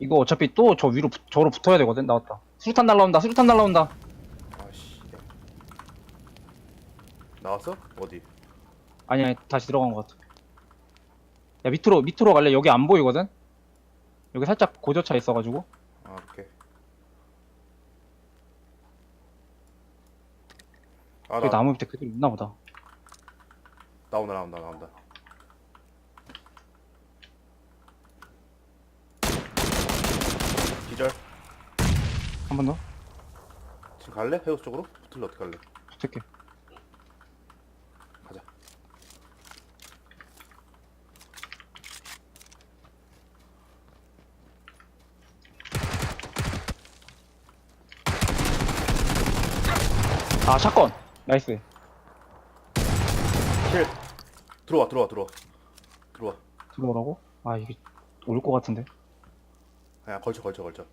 이거 어차피 또 저 위로 붙- 저로 붙어야 되거든 나왔다 수류탄 날라온다 수류탄 날라온다 아씨. 나왔어? 어디? 아니 아니 다시 들어간 것 같아 야 밑으로 밑으로 갈래 여기 안 보이거든 여기 살짝 고저차 있어가지고 아 오케이. 아 여기 나, 나무 밑에 그대로 있나 보다 나온다 나온다 나온다. 기절. 한 번 더 지금 갈래? 해우스 쪽으로? 붙을래 어떻게 갈래? 붙을게 가자. 아 샷건 나이스 킬. 들어와 들어와 들어와. 들어와. 들어오라고? 아 이게 올 것 같은데 그냥 걸쳐 걸쳐 걸쳐.